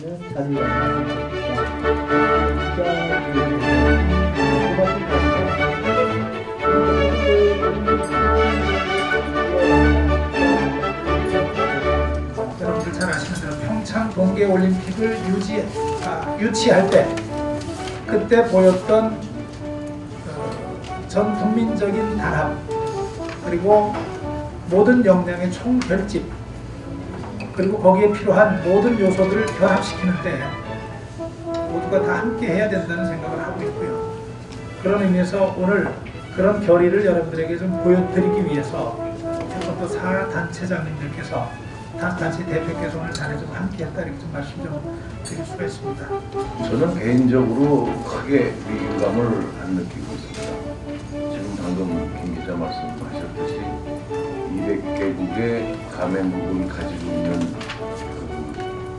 하시는 자리가 여러분들 잘 아시는 대로 평창 동계올림픽을 유지, 아, 유치할 때 그때 보였던 어, 전 국민적인 단합 그리고 모든 역량의 총결집 그리고 거기에 필요한 모든 요소들을 결합시키는 때 모두가 다 함께 해야 된다는 생각을 하고 있고요. 그런 의미에서 오늘 그런 결의를 여러분들에게 좀 보여드리기 위해서 태권도 사단체장님들께서 단- 단체 대표께서 오늘 자리에 좀 함께 했다 이렇게 좀 말씀 좀 드릴 수가 있습니다. 저는 개인적으로 크게 위기감을 안 느끼고 있습니다. 지금 방금 김 기자 말씀하셨듯이 200개국의 가맹국을 가지고 있는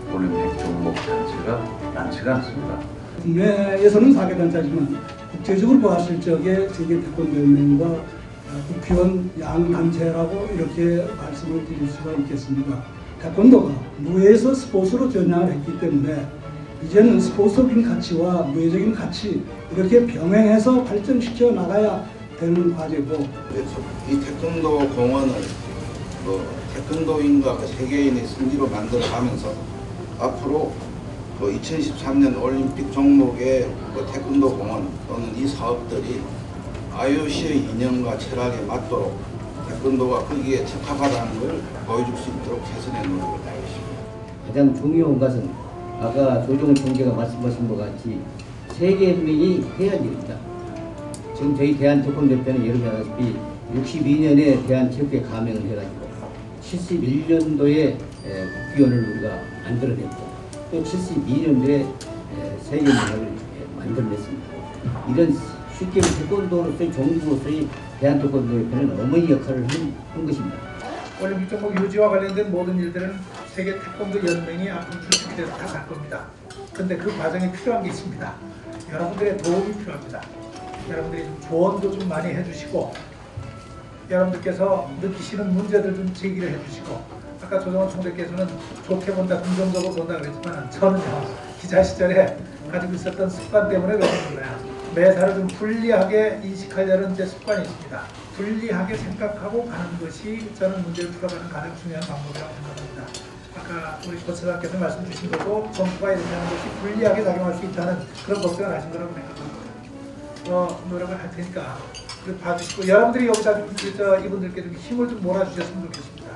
그 올림픽 종목 단체가 많지가 않습니다. 국내에서는 4개 단체지만 국제적으로 보았을 적에 세계 태권도 연맹과 어, 국회의원 양 단체라고 이렇게 말씀을 드릴 수가 있겠습니다. 태권도가 무에서 스포츠로 전향을 했기 때문에 이제는 스포츠적인 가치와 무예적인 가치 이렇게 병행해서 발전시켜 나가야 되는 과제고 그래서 이 태권도 공원을 그 태권도인과 그 세계인의 승리로 만들어가면서 앞으로 그 2013년 올림픽 종목의 그 태권도 공원 또는 이 사업들이 IOC의 이념과 철학에 맞도록 태권도가 거기에 적합하다는 걸 보여줄 수 있도록 최선의 노력을 다하겠습니다. 가장 중요한 것은 아까 조정훈 총재가 말씀하신 것 같이 세계인민이 해야 할 일입니다. 지금 저희 대한태권대회는 여러분 아시다시피 62년에 대한체육회 가맹을 해가지고 71년도에 국기원을 우리가 만들어냈고 또 72년도에 세계문화를 만들어냈습니다. 이런 쉽게 태권도로서의 종부로서의 대한태권도협회는 어머니 역할을 한, 한 것입니다. 올림픽 종목 유지와 관련된 모든 일들은 세계 태권도 연맹이 앞으로 주축이 돼서 다 갈 겁니다. 근데 그 과정에 필요한 게 있습니다. 여러분들의 도움이 필요합니다. 여러분들이 좀 조언도 좀 많이 해주시고 여러분들께서 느끼시는 문제들 좀 제기를 해주시고 아까 조정원 총재께서는 좋게 본다, 긍정적으로 본다 그랬지만 저는요 기자 시절에 가지고 있었던 습관 때문에 그러는 거예요. 매사를 좀 불리하게 인식하려는 제 습관이 있습니다. 불리하게 생각하고 가는 것이 저는 문제를 풀어가는 가장 중요한 방법이라고 생각합니다. 아까 우리 고차장께서 말씀 주신 것도 정부가 이렇게 하는 것이 불리하게 작용할 수 있다는 그런 걱정을 하신 거라고 생각합니다. 어, 노력을 할 테니까 그 봐주시고 여러분들이 저, 이분들께 좀 힘을 좀 몰아주셨으면 좋겠습니다.